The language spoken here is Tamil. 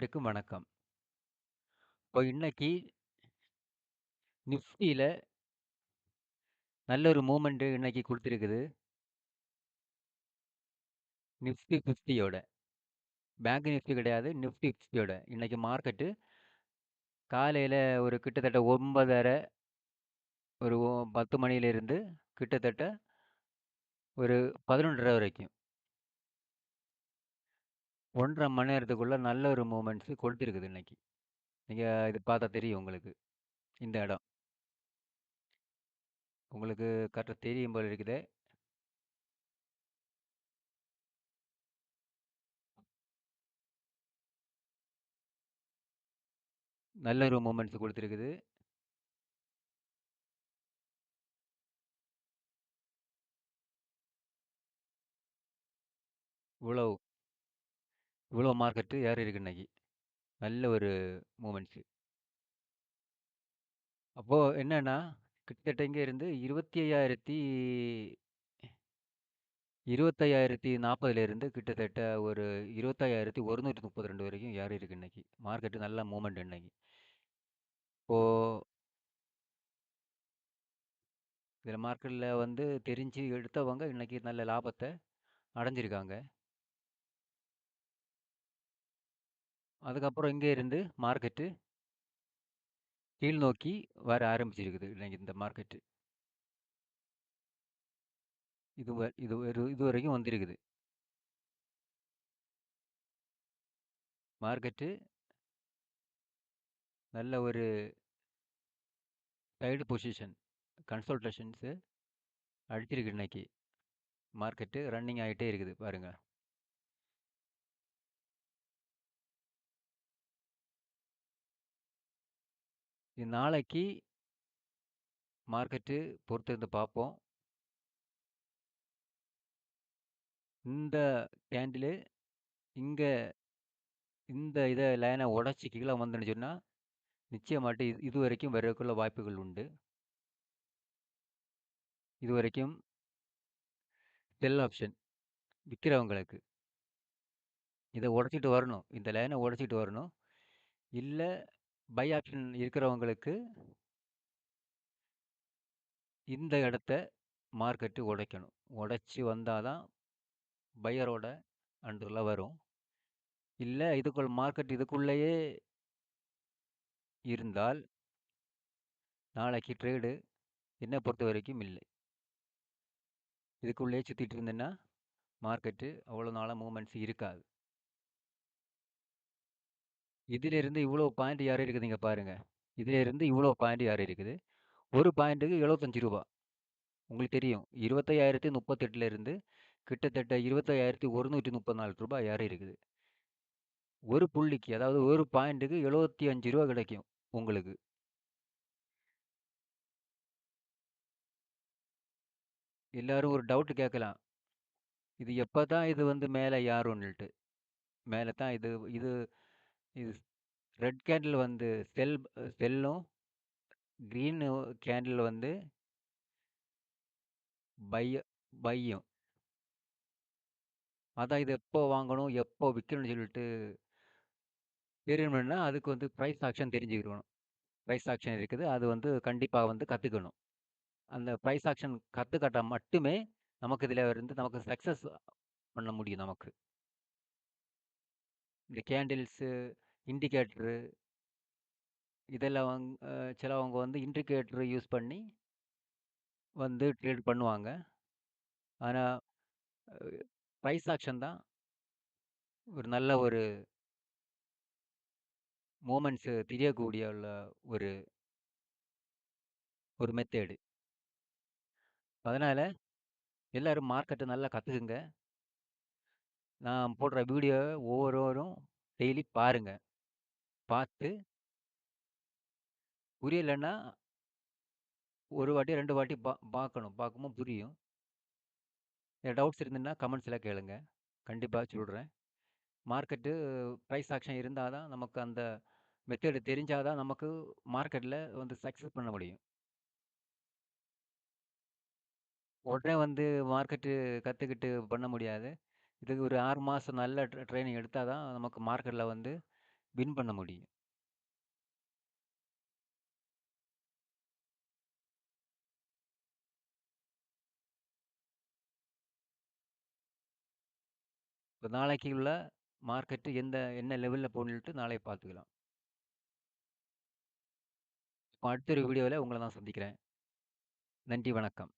அனைவருக்கும் வணக்கம். இப்போ இன்னைக்கு நிஃப்டியில் நல்ல ஒரு மூமெண்ட்டு இன்னைக்கு கொடுத்துருக்குது நிஃப்டி 50யோட. பேங்க் நிஃப்டி கிடையாது. நிஃப்டி 50யோட. இன்னைக்கு மார்க்கெட்டு காலையில் ஒரு கிட்டத்தட்ட 9:30 ஒரு பத்து மணியிலிருந்து கிட்டத்தட்ட ஒரு 11:30 வரைக்கும். 1 1/2 மணி நேரத்துக்குள்ள நல்ல ஒரு மூவ்மெண்ட்ஸ் கொடுத்திருக்குது இன்னைக்கு. நீங்க இது பார்த்தா தெரியும் உங்களுக்கு. இந்த இடம். உங்களுக்கு கரெக்ட்டா தெரியும் போல இருக்குதே. நல்ல ஒரு மூவ்மெண்ட்ஸ் குடுத்திருக்குது. உழவு. இவ்வளோ மார்க்கெட்டு ஏறி இருக்கு இன்னைக்கு. நல்ல ஒரு மூமெண்ட்ஸு அப்போ என்னன்னா, கிட்டத்தட்ட இங்க இருந்து 25,000 25,040ல இருந்து கிட்டத்தட்ட ஒரு 25,132 வரைக்கும் ஏறி இருக்கு இன்னைக்கு. மார்க்கெட்டு நல்ல மூவ்மெண்ட் இன்னைக்கு. இப்போ இதில மார்க்கெட்ல வந்து தெரிஞ்சு எடுத்தவங்க இன்னைக்கு நல்ல லாபத்த அடைஞ்சிருக்காங்க. அதுக்கப்புறம் இங்கே இருந்து மார்க்கெட்டு கீழ் நோக்கி வர ஆரம்பிச்சிருக்குது இன்னைக்கு இந்த மார்க்கெட்டு. இது வ இது ஒரு இதுவரைக்கும் வந்திருக்குது. மார்க்கெட்டு நல்ல ஒரு சைடு பொசிஷன் கன்சல்டேஷன்ஸு அடிச்சிருக்கு இன்னைக்கு. மார்க்கெட்டு ரன்னிங் ஆகிட்டே இருக்குது பாருங்கள் நாளைக்கு மார்க்கெட்டு பொறுத்திருந்து பார்ப்போம். இந்த கேண்டிலு இங்கே இந்த இதை லைனை உடச்சி கீழே வந்துன்னு சொன்னால் நிச்சயமாட்டு இது வரைக்கும் வரக்குள்ள வாய்ப்புகள் உண்டு. இது வரைக்கும் செல் ஆப்ஷன் விற்கிறவங்களுக்கு இதை உடைச்சிட்டு வரணும். இந்த லைனை உடைச்சிட்டு வரணும். இல்லை பை ஆப்ஷன் இருக்கிறவங்களுக்கு இந்த இடத்த மார்க்கெட்டு உடைக்கணும். உடைச்சி வந்தால் தான் பையரோட அண்டுலாம் வரும். இல்லை இதுக்குள் மார்க்கெட் இதுக்குள்ளேயே இருந்தால் நாளைக்கு ட்ரேடு என்ன பொறுத்தவரைக்கும் இல்லை. இதுக்குள்ளேயே சுற்றிட்டு இருந்தேன்னா, மார்க்கெட்டு அவ்வளோ நாளாக மூமெண்ட்ஸ் இருக்காது. இதிலிருந்து இவ்வளோ பாயிண்ட் ஏறி இருக்குதுங்க பாருங்கள் இதிலிருந்து இவ்வளோ பாயிண்ட் ஏறி இருக்குது. ஒரு பாயிண்ட்டுக்கு எழுபத்தஞ்சி ரூபா உங்களுக்கு தெரியும். இருபத்தையாயிரத்தி முப்பத்தெட்டுலேருந்து கிட்டத்தட்ட ரூ. 25,134 ஏறி இருக்குது. ஒரு புள்ளிக்கு அதாவது ஒரு பாயிண்ட்டுக்கு எழுபத்தி அஞ்சு ரூபா கிடைக்கும் உங்களுக்கு. எல்லாரும் ஒரு டவுட் கேட்கலாம். இது எப்போ தான் இது வந்து மேலே யாருன்னுட்டு மேலே தான் இது இது இது ரெட் கேண்டில் வந்து செல் செல்லும் க்ரீனு கேண்டில் வந்து பைய பையும். அதான் இது எப்போ வாங்கணும், எப்போ விற்கணும்னு சொல்லிட்டு தெரியணும்னா, அதுக்கு வந்து ப்ரைஸ் ஆக்ஷன் தெரிஞ்சுக்கணும். ப்ரைஸ் ஆக்ஷன் இருக்குது. அது வந்து கண்டிப்பாக வந்து கற்றுக்கணும் அந்த ப்ரைஸ் ஆக்ஷன் கத்துக்கிட்டா மட்டுமே நமக்கு இதில் இருந்து நமக்கு சக்ஸஸ் பண்ண முடியும் நமக்கு. இந்த கேண்டில்ஸு, இண்டிகேட்ரு இதெல்லாம் வங் சிலவங்க வந்து இண்டிகேட்ரு யூஸ் பண்ணி வந்து ட்ரேட் பண்ணுவாங்க. ஆனால் ப்ரைஸ் ஆக்ஷன் தான் ஒரு நல்ல ஒரு மூமெண்ட்ஸு தெரியக்கூடிய உள்ள ஒரு ஒரு மெத்தேடு. அதனால் எல்லோரும் மார்க்கெட்டை நல்லா கற்றுக்குங்க நான் போடுற வீடியோவை ஒவ்வொருவரும் டெய்லி பாருங்கள் பார்த்து புரியலன்னா ஒரு வாட்டி, 2 வாட்டி பா பார்க்கணும். பார்க்கும்போது புரியும். டவுட்ஸ் இருந்ததுன்னா கமெண்ட்ஸ்ல கேளுங்க. கண்டிப்பா சொல்றேன். மார்க்கெட்டு பிரைஸ் ஆக்ஷன் இருந்தா தான் நமக்கு அந்த மெத்தேடு தெரிஞ்சா தான் நமக்கு மார்க்கெட்ல வந்து சக்சஸ் பண்ண முடியும். உடனே வந்து மார்க்கெட்டு கத்துக்கிட்டு பண்ண முடியாது. இதுக்கு ஒரு 6 மாசம் நல்ல ட்ரெ ட்ரெய்னிங் எடுத்தா தான் நமக்கு மார்க்கெட்ல வந்து வின் பண்ண முடியும். இப்போ நாளைக்கு உள்ள மார்க்கெட் எந்த என்ன லெவல்ல போகுதுன்ட்டு நாளைய பார்த்துக்கலாம். அடுத்த ஒரு வீடியோல உங்கள நான் சந்திக்கிறேன். நன்றி, வணக்கம்.